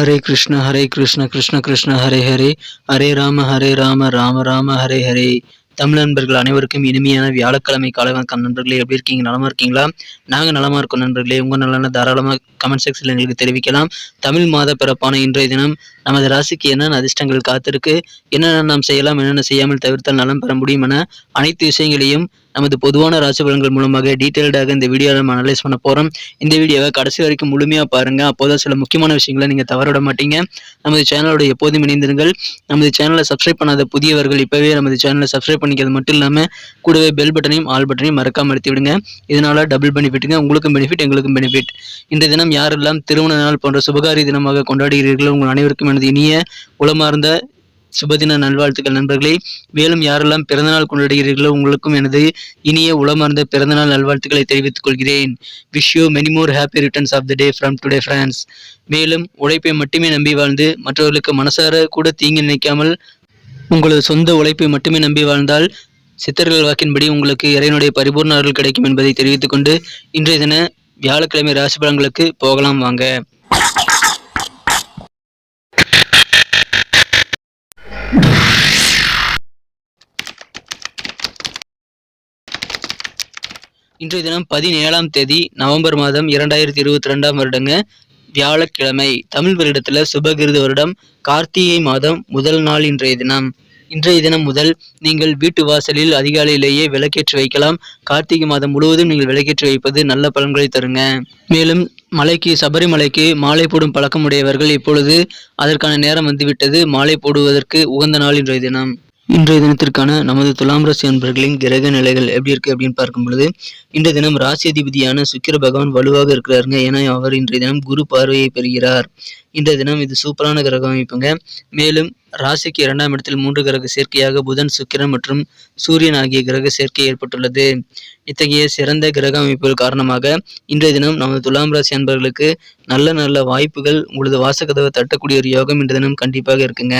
ஹரே கிருஷ்ண ஹரே கிருஷ்ண கிருஷ்ண கிருஷ்ண ஹரே ஹரே ஹரே ராம ஹரே ராம ராம ராம ஹரே ஹரே தமிழ் நண்பர்கள் அனைவருக்கும் இனிமையான வியாழக்கிழமை காலை வணக்கம் நண்பர்களே. எப்படி இருக்கீங்க? நலமா இருக்கீங்களா? நாங்கள் நலமா இருக்கோம் நண்பர்களே. உங்க நலன தாராளமாக கமெண்ட் செக்ஷனில் எங்களுக்கு தெரிவிக்கலாம். தமிழ் மாத பிறப்பான இன்றைய தினம் நமது ராசிக்கு என்னென்ன அதிர்ஷ்டங்கள் காத்திருக்கு? என்னென்ன நாம் செய்யலாம்? என்னென்ன செய்யாமல் தவிர்த்தால் நலம் பெற முடியும் என அனைத்து விஷயங்களையும் நமது பொதுவான ராசி பலன்கள் மூலமாக டீட்டெயில்டாக இந்த வீடியோவை நம்ம அனலைஸ் பண்ண போகிறோம் இந்த வீடியோவை கடைசி வரைக்கும் முழுமையாக பாருங்கள் அப்போதான் சில முக்கியமான விஷயங்களை நீங்கள் தவறவிட மாட்டீங்க. நமது சேனலோட எப்போதும் இணைந்திருங்கள். நமது சேனலை சப்ஸ்கிரைப் பண்ணாத புதியவர்கள் இப்போவே நமது சேனலை சப்ஸ்கிரைப் பண்ணிக்கிறது மட்டும் இல்லாமல் கூடவே பெல் பட்டனையும் ஆல் பட்டனையும் மறக்காமல் அழுத்தி விடுங்க. இதனால் டபுள் பெனிஃபிட்டுங்க உங்களுக்கும் பெனிஃபிட் எங்களுக்கும் பெனிஃபிட் இன்றைய தினம் யாரெல்லாம் திருமண நாள் போன்ற சுபகாரி தினமாக கொண்டாடுகிறீர்களோ உங்கள் அனைவருக்கும் எனது இனிய உளமார்ந்த சுபதின நல்வாழ்த்துக்கள் நண்பர்களே. மேலும் யாரெல்லாம் பிறந்தநாள் கொண்டாடுகிறீர்களோ உங்களுக்கும் எனது இனிய உளமார்ந்த பிறந்தநாள் நல்வாழ்த்துக்களை தெரிவித்துக் கொள்கிறேன். Wish you many more happy returns of the day from today friends மேலும் உழைப்பை மட்டுமே நம்பி வாழ்ந்து மற்றவர்களுக்கு மனசார கூட தீங்கு நினைக்காமல் உங்களது சொந்த உழைப்பை மட்டுமே நம்பி வாழ்ந்தால் சித்தர்கள் வாக்கின்படி உங்களுக்கு இறைவனுடைய பரிபூர்ண அருள் கிடைக்கும் என்பதை தெரிவித்துக்கொண்டு இன்றைய தின வியாழக்கிழமை ராசி பலன்களுக்கு போகலாம் வாங்க. இன்றைய தினம் பதினேழாம் தேதி நவம்பர் மாதம் இரண்டாயிரத்தி இருபத்தி ரெண்டாம் வருடங்க வியாழக்கிழமை தமிழ் வருடத்தில் சுபகிருது வருடம் கார்த்திகை மாதம் முதல் நாள் இன்றைய தினம். இன்றைய தினம் முதல் நீங்கள் வீட்டு வாசலில் அதிகாலையிலேயே விளக்கேற்றி வைக்கலாம். கார்த்திகை மாதம் முழுவதும் நீங்கள் விளக்கேற்றி வைப்பது நல்ல பலன்களை தருங்க. மேலும் மலைக்கு சபரிமலைக்கு மாலை போடும் பழக்கமுடையவர்கள் இப்பொழுது அதற்கான நேரம் வந்துவிட்டது. மாலை போடுவதற்கு உகந்த நாள் இன்றைய தினம். இன்றைய தினத்திற்கான நமது துலாம் ராசி அன்பர்களின் கிரக நிலைகள் எப்படி இருக்கு அப்படின்னு பார்க்கும் பொழுது இன்றைய தினம் ராசி அதிபதியான சுக்கிர பகவான் வலுவாக இருக்கிறாருங்க. ஏன்னா அவர் இன்றைய தினம் குரு பார்வையை பெறுகிறார். இன்றைய தினம் இது சூப்பரான கிரக அமைப்புங்க. மேலும் ராசிக்கு இரண்டாம் இடத்தில் மூன்று கிரக சேர்க்கையாக புதன் சுக்கிரன் மற்றும் சூரியன் ஆகிய கிரக சேர்க்கை ஏற்பட்டுள்ளது. இத்தகைய சிறந்த கிரக அமைப்புகள் காரணமாக இன்றைய தினம் நமது துலாம் ராசி அன்பர்களுக்கு நல்ல நல்ல வாய்ப்புகள் உங்களது வாசகதவை தட்டக்கூடிய ஒரு யோகம் இன்றைய தினம் கண்டிப்பாக இருக்குங்க.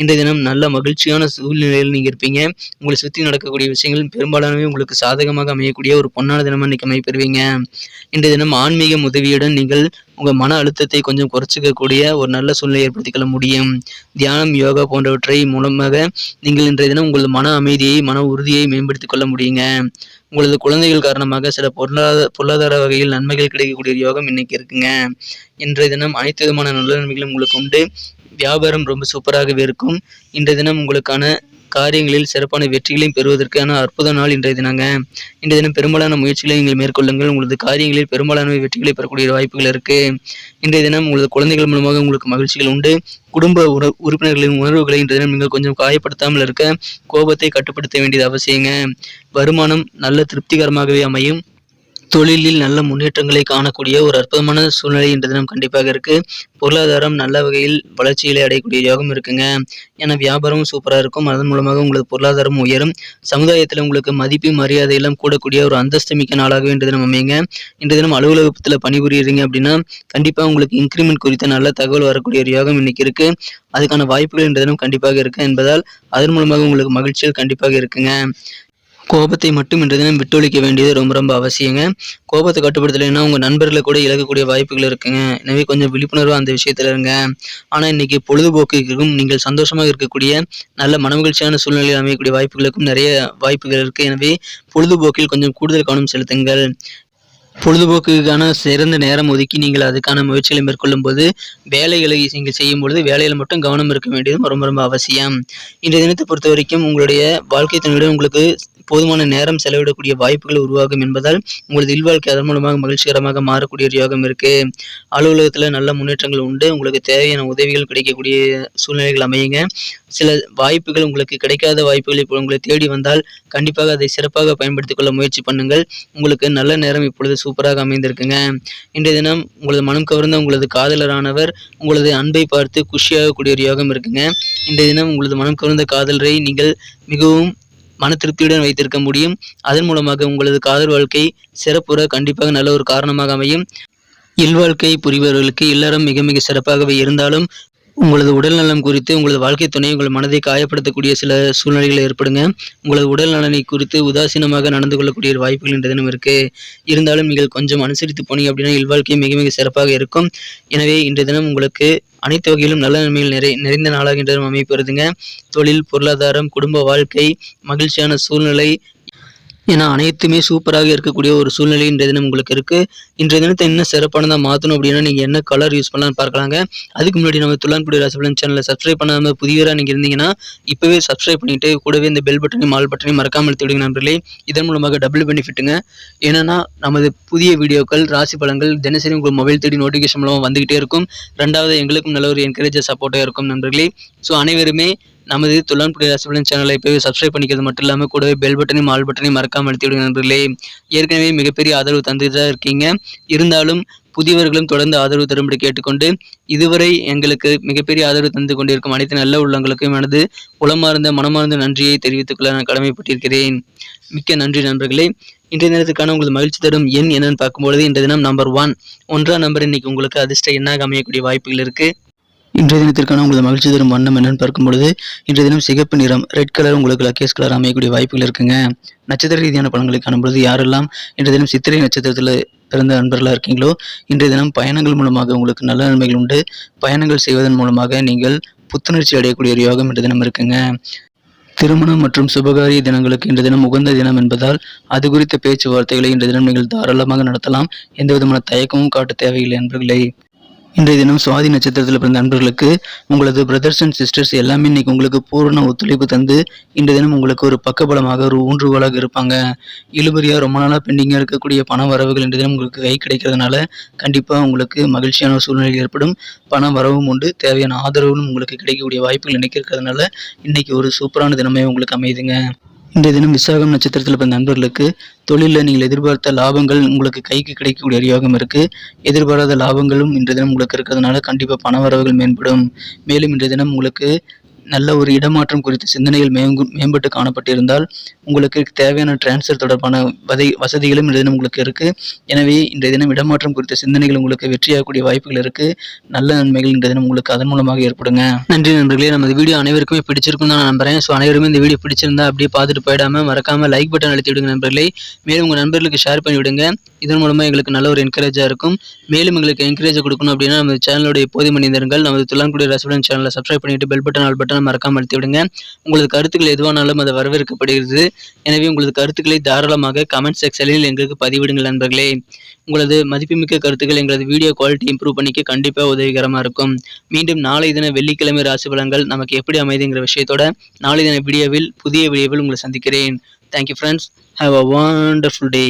இன்றைய தினம் நல்ல மகிழ்ச்சியான சூழ்நிலையில் நீங்கள் இருப்பீங்க. உங்களை சுற்றி நடக்கக்கூடிய விஷயங்கள் பெரும்பாலானவை உங்களுக்கு சாதகமாக அமையக்கூடிய ஒரு பொன்னான தினமாக இன்னைக்கு அமைப்பெறுவீங்க. இன்றைய தினம் ஆன்மீக உதவியுடன் நீங்கள் உங்கள் மன அழுத்தத்தை கொஞ்சம் குறைச்சிக்கக்கூடிய ஒரு நல்ல சூழ்நிலை ஏற்படுத்திக் கொள்ள முடியும். தியானம் யோகா போன்றவற்றை மூலமாக நீங்கள் இன்றைய தினம் உங்களது மன அமைதியை மன உறுதியை மேம்படுத்திக் கொள்ள முடியுங்க. உங்களது குழந்தைகள் காரணமாக சில பொருளாதார பொருளாதார வகையில் நன்மைகள் கிடைக்கக்கூடிய யோகம் இன்னைக்கு இருக்குங்க. இன்றைய தினம் அனைத்து விதமான நல்ல நன்மைகளும் உங்களுக்கு உண்டு. வியாபாரம் ரொம்ப சூப்பராகவே இருக்கும். இன்றைய தினம் உங்களுக்கான காரியங்களில் சிறப்பான வெற்றிகளையும் பெறுவதற்கான அற்புத நாள் இன்றைய தினங்க. இன்றைய தினம் பெரும்பாலான முயற்சிகளை நீங்கள் மேற்கொள்ளுங்கள். உங்களது காரியங்களில் பெரும்பாலான வெற்றிகளை பெறக்கூடிய வாய்ப்புகள் இருக்கு. இன்றைய தினம் உங்களது குழந்தைகள் மூலமாக உங்களுக்கு மகிழ்ச்சிகள் உண்டு. குடும்ப உற உறுப்பினர்களின் உணர்வுகளை இன்றைய தினம் நீங்கள் கொஞ்சம் காயப்படுத்தாமல் இருக்க கோபத்தை கட்டுப்படுத்த வேண்டியது அவசியங்க. வருமானம் நல்ல திருப்திகரமாகவே அமையும். தொழிலில் நல்ல முன்னேற்றங்களை காணக்கூடிய ஒரு அற்புதமான சூழ்நிலை இன்று தினம் கண்டிப்பாக இருக்கு. பொருளாதாரம் நல்ல வகையில் வளர்ச்சிகளை அடையக்கூடிய யோகம் இருக்குங்க. ஏன்னா வியாபாரமும் சூப்பராக இருக்கும். அதன் மூலமாக உங்களுக்கு பொருளாதாரம் உயரும். சமுதாயத்தில் உங்களுக்கு மதிப்பு மரியாதை எல்லாம் கூடக்கூடிய ஒரு அந்தஸ்து மிக்க நாளாகவே இன்று தினம் அமையுங்க. இன்று தினம் அலுவலகத்தில் பணிபுரியுறீங்க அப்படின்னா கண்டிப்பாக உங்களுக்கு இன்க்ரிமெண்ட் குறித்த நல்ல தகவல் வரக்கூடிய ஒரு யோகம் இன்னைக்கு இருக்கு. அதுக்கான வாய்ப்புகள் இன்று தினம் கண்டிப்பாக இருக்கு என்பதால் அதன் மூலமாக உங்களுக்கு மகிழ்ச்சிகள் கண்டிப்பாக இருக்குங்க. கோபத்தை மட்டும் இன்றைய தினம் விட்டொழிக்க வேண்டியது ரொம்ப ரொம்ப அவசியங்க. கோபத்தை கட்டுப்படுத்தலைன்னா உங்கள் நண்பர்களை கூட இழக்கக்கூடிய வாய்ப்புகள் இருக்குங்க. எனவே கொஞ்சம் விழிப்புணர்வு அந்த விஷயத்தில் இருங்க. ஆனால் இன்னைக்கு பொழுதுபோக்குக்கும் நீங்கள் சந்தோஷமாக இருக்கக்கூடிய நல்ல மனமகிழ்ச்சியான சூழ்நிலையில் அமையக்கூடிய வாய்ப்புகளுக்கும் நிறைய வாய்ப்புகள் இருக்குது எனவே பொழுதுபோக்கில் கொஞ்சம் கூடுதல் கவனம் செலுத்துங்கள். பொழுதுபோக்குக்கான சிறந்த நேரம் ஒதுக்கி நீங்கள் அதுக்கான முயற்சிகளை மேற்கொள்ளும் போது வேலைகளை நீங்கள் செய்யும் பொழுது வேலையில் மட்டும் கவனம் இருக்க வேண்டியது ரொம்ப ரொம்ப அவசியம். இன்றைய தினத்தை பொறுத்த வரைக்கும் உங்களுடைய வாழ்க்கை துணையுடன் உங்களுக்கு போதுமான நேரம் செலவிடக்கூடிய வாய்ப்புகள் உருவாகும் என்பதால் உங்களது இல்வாழ்க்கை அதன் மூலமாக மகிழ்ச்சிகரமாக மாறக்கூடிய ஒரு யோகம் இருக்கு. அலுவலகத்தில் நல்ல முன்னேற்றங்கள் உண்டு. உங்களுக்கு தேவையான உதவிகள் கிடைக்கக்கூடிய சூழ்நிலைகள் அமையுங்க. சில வாய்ப்புகள் உங்களுக்கு கிடைக்காத வாய்ப்புகள் இப்போ உங்களை தேடி வந்தால் கண்டிப்பாக அதை சிறப்பாக பயன்படுத்திக் கொள்ள முயற்சி பண்ணுங்கள். உங்களுக்கு நல்ல நேரம் இப்பொழுது சூப்பராக அமைந்திருக்குங்க. இன்றைய தினம் உங்களது மனம் கவர்ந்த உங்களது காதலரானவர் உங்களது அன்பை பார்த்து குஷியாகக்கூடிய ஒரு யோகம் இருக்குங்க. இன்றைய தினம் உங்களது மனம் கவர்ந்த காதலரை நீங்கள் மிகவும் மன திருப்தியுடன் வைத்திருக்க முடியும். அதன் மூலமாக உங்களது காதல் வாழ்க்கை சிறப்புற கண்டிப்பாக நல்ல ஒரு காரணமாக அமையும். இல்வாழ்க்கை புரிபவர்களுக்கு இல்லறம் மிக மிக சிறப்பாகவே இருந்தாலும் உங்களது உடல் நலம் குறித்து உங்களது வாழ்க்கை துணை உங்கள் மனதை காயப்படுத்தக்கூடிய சில சூழ்நிலைகள் ஏற்படுங்க. உங்களது உடல் நலனை குறித்து உதாசீனமாக நடந்து கொள்ளக்கூடிய வாய்ப்புகள் இன்றைய தினம் இருக்கு. இருந்தாலும் நீங்கள் கொஞ்சம் அனுசரித்து போனீங்க அப்படின்னா இல்வாழ்க்கை மிக மிக சிறப்பாக இருக்கும். எனவே இன்றைய தினம் உங்களுக்கு அனைத்து வகையிலும் நல்ல நன்மைகள் நிறை நிறைந்த நாளாக இன்றைய தினம் அமைப்பெறுதுங்க தொழில் பொருளாதாரம் குடும்ப வாழ்க்கை மகிழ்ச்சியான சூழ்நிலை ஏன்னா அனைத்துமே சூப்பராக இருக்கக்கூடிய ஒரு சூழ்நிலை இன்றைய தினம் உங்களுக்கு இருக்குது இன்றைய தினத்தை இன்னும் சிறப்பானதாக மாற்றணும் அப்படின்னா நீங்கள் என்ன கலர் யூஸ் பண்ணலாம்னு பார்க்கலாங்க. அதுக்கு முன்னாடி நம்ம துளான்புடி ராசிபலன் சேனலை சப்ஸ்கிரைப் பண்ணாமல் புதியவராக நீங்கள் இருந்தீங்கன்னா இப்போவே சப்ஸ்கிரைப் பண்ணிவிட்டு கூடவே இந்த பெல் பட்டனையும் மால் பட்டனையும் மறக்காமல் எடுத்து விடுங்க நண்பர்களே. இதன் மூலமாக டபுள் பெனிஃபிட்டுங்க ஏன்னா நமது புதிய வீடியோக்கள் ராசி பலன்கள் தினசரி உங்கள் மொபைல் தேடி நோட்டிஃபிகேஷன் மூலமாக வந்துகிட்டே இருக்கும். ரெண்டாவது எங்களுக்கும் நல்ல ஒரு என்கரேஜ் சப்போர்ட்டாக இருக்கும் நண்பர்களே. ஸோ அனைவருமே நமது துளான்புடி ராசிபலன் சேனலை இப்போவே சப்ஸ்கிரைப் பண்ணிக்கிறது மட்டும் இல்லாமல் கூடவே பெல் பட்டனையும் ஆல் பட்டனையும் மறக்காமல் அழுத்தி விடுங்க நண்பர்களே. ஏற்கனவே மிகப்பெரிய ஆதரவு தந்துட்டு தான் இருக்கீங்க. இருந்தாலும் புதியவர்களும் தொடர்ந்து ஆதரவு தரும்படி கேட்டுக்கொண்டு இதுவரை எங்களுக்கு மிகப்பெரிய ஆதரவு தந்து கொண்டிருக்கும் அனைத்து நல்ல உள்ளங்களுக்கும் எனது உளமார்ந்த மனமார்ந்த நன்றியை தெரிவித்துக் கொள்ள நான் கடமைப்பட்டிருக்கிறேன். மிக்க நன்றி நண்பர்களே. இன்றைய நேரத்துக்கான உங்களுக்கு மகிழ்ச்சி தரும் எண் என்னன்னு பார்க்கும்பொழுது இன்றைய தினம் நம்பர் ஒன் ஒன்றாம் நம்பர் இன்னைக்கு உங்களுக்கு அதிர்ஷ்ட எண்ணாக அமையக்கூடிய வாய்ப்புகள் இருக்குது இன்றைய தினத்திற்கான உங்களது மகிழ்ச்சி தரும் வண்ணம் என்னன்னு பார்க்கும் பொழுது இன்றைய தினம் சிகப்பு நிறம் ரெட் கலர் உங்களுக்கு லக்கேஸ் கலர் அமையக்கூடிய வாய்ப்புகள் இருக்குங்க. நட்சத்திர ரீதியான பலன்களை காணும்பொழுது யாரெல்லாம் இன்றைய தினம் சித்திரை நட்சத்திரத்தில் பிறந்த நண்பர்களாக இருக்கீங்களோ இன்றைய தினம் பயணங்கள் மூலமாக உங்களுக்கு நல்ல நன்மைகள் உண்டு. பயணங்கள் செய்வதன் மூலமாக நீங்கள் புத்துணர்ச்சி அடையக்கூடிய ஒரு யோகம் இன்றைய தினம் இருக்குங்க. திருமணம் மற்றும் சுபகாரிய தினங்களுக்கு இன்றைய தினம் உகந்த தினம் என்பதால் அது குறித்த பேச்சுவார்த்தைகளை இன்றைய தினம் நீங்கள் தாராளமாக நடத்தலாம். எந்த விதமான தயக்கமும் காட்ட தேவையில்லை நண்பர்களே. இன்றைய தினம் சுவாதி நட்சத்திரத்தில் பிறந்த நண்பர்களுக்கு உங்களது பிரதர்ஸ் அண்ட் சிஸ்டர்ஸ் எல்லாமே இன்னைக்கு உங்களுக்கு பூரண ஒத்துழைப்பு தந்து இன்றைய தினம் உங்களுக்கு ஒரு பக்கபலமாக ஒரு ஊன்றுகோலாக இருப்பாங்க. இழுபறியாக ரொம்ப நாளாக பெண்டிங்காக இருக்கக்கூடிய பண வரவுகள் இன்றைய தினம் உங்களுக்கு கை கிடைக்கிறதுனால கண்டிப்பாக உங்களுக்கு மகிழ்ச்சியான சூழ்நிலை ஏற்படும். பண வரவும் உண்டு தேவையான ஆதரவும் உங்களுக்கு கிடைக்கக்கூடிய வாய்ப்புகள் இன்னைக்கு இருக்கிறதுனால இன்றைக்கி ஒரு சூப்பரான தினமே உங்களுக்கு அமையுதுங்க. இன்றைய தினம் விசாகம் நட்சத்திரத்தில் பிறந்த நண்பர்களுக்கு தொழிலில் நீங்கள் எதிர்பார்த்த லாபங்கள் உங்களுக்கு கைக்கு கிடைக்கக்கூடிய ஒரு யோகம் இருக்குது எதிர்பாராத லாபங்களும் இன்றைய தினம் உங்களுக்கு இருக்கிறதுனால கண்டிப்பாக பண வரவுகள் மேம்படும். மேலும் இன்றைய தினம் உங்களுக்கு நல்ல ஒரு இடமாற்றம் குறித்த சிந்தனைகள் மேம்பட்டு காணப்பட்டிருந்தால் உங்களுக்கு தேவையான டிரான்ஸ்ஃபர் தொடர்பான வதை வசதிகளும் இந்த தினம் உங்களுக்கு இருக்குது எனவே இன்றைய தினம் இடமாற்றம் குறித்த சிந்தனைகள் உங்களுக்கு வெற்றியாகக்கூடிய வாய்ப்புகள் இருக்குது நல்ல நன்மைகள் இன்றைய தினம் உங்களுக்கு அதன் மூலமாக ஏற்படுங்க. நன்றி நண்பர்களே. நமது வீடியோ அனைவருக்குமே பிடிச்சிருக்கும் தான் நான் நம்புறேன். ஸோ அனைவருமே இந்த வீடியோ பிடிச்சிருந்தா அப்படியே பார்த்துட்டு போயிடாம மறக்காமல் லைக் பட்டன் அழுத்தி விடுங்க நண்பர்களே. மேலும் உங்கள் நண்பர்களுக்கு ஷேர் பண்ணி விடுங்க. இதன் மூலமாக எங்களுக்கு நல்ல ஒரு என்கரேஜாக இருக்கும். மேலும் எங்களுக்கு என்கரேஜ் கொடுக்கணும் அப்படின்னா நம்ம சேனலோட எப்போதும் மனிதர்கள் நமது துலான்குடி ரெசிடென்ட் சேனலை சப்ஸ்கிரைப் பண்ணிட்டு பெல் பட்டன் ஆல் பட்டன் மறக்காம அழுத்தி விடுங்க. உங்களது கருத்துக்கள் எதுவானாலும் அது வரவேற்கப்படுகிறது. எனவே உங்களது கருத்துக்களை தாராளமாக கமெண்ட் செக்ஷனில் எங்களுக்கு பதிவிடுங்கள் நண்பர்களே. உங்களது மதிப்புமிக்க கருத்துக்கள் எங்களது வீடியோ குவாலிட்டி இம்ப்ரூவ் பண்ணிக்க கண்டிப்பாக உதவிகரமாக இருக்கும். மீண்டும் நாளை தின வெள்ளிக்கிழமை ராசி பலன்கள் நமக்கு எப்படி அமைதுங்கிற விஷயத்தோட நாளை தின வீடியோவில் புதிய வீடியோவில் உங்களை சந்திக்கிறேன். Thank you friends have a wonderful day